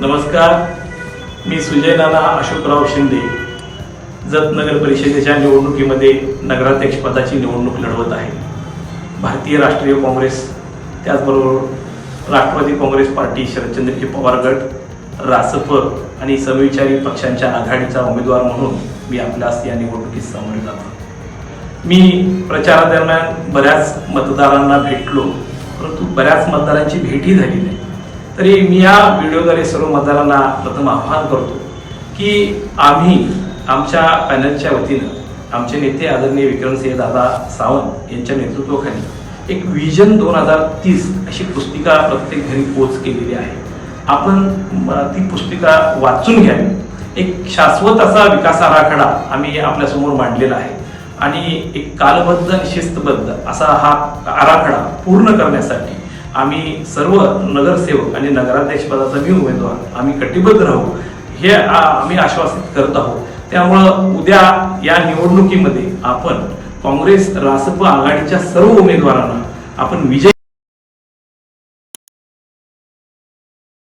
नमस्कार मी सुजय नाना अशोकराव शिंदे. जत नगर परिषदेच्या निवडणुकीमध्ये नगराध्यक्षपदाची निवडणूक लढवत आहे. भारतीय राष्ट्रीय काँग्रेस त्याचबरोबर राष्ट्रवादी काँग्रेस पार्टी शरदचंद्रजी पवार गट रासप आणि समविचारी पक्षांच्या आघाडीचा उमेदवार म्हणून मी आपल्यास या निवडणुकीत सामोरे जातो. मी प्रचारादरम्यान बऱ्याच मतदारांना भेटलो परंतु बऱ्याच मतदारांची भेटही झाली नाही. तरी मी या व्हिडिओद्वारे सर्व मतदारांना प्रथम आव्हान करतो की आम्ही आमच्या पॅनलच्या वतीनं आमचे नेते आदरणीय विक्रमसिंह दादा सावंत यांच्या नेतृत्वाखाली एक विजन दोन हजार तीस अशी पुस्तिका प्रत्येक घरी पोच केलेली आहे. आपण ती पुस्तिका वाचून घ्यावी एक शाश्वत असा विकास आराखडा आम्ही आपल्यासमोर मांडलेला आहे. आणि एक कालबद्ध आणि शिस्तबद्ध असा हा आराखडा पूर्ण करण्यासाठी आम्ही सर्व नगरसेवक आणि नगराध्यक्ष पदाचा मी उमेदवार. आम्ही कटिबद्ध राहू. हे आम्ही आश्वासित करत आहोत. त्यामुळं उद्या या निवडणुकीमध्ये आपण काँग्रेस रासप आघाडीच्या सर्व उमेदवारांना आपण विजय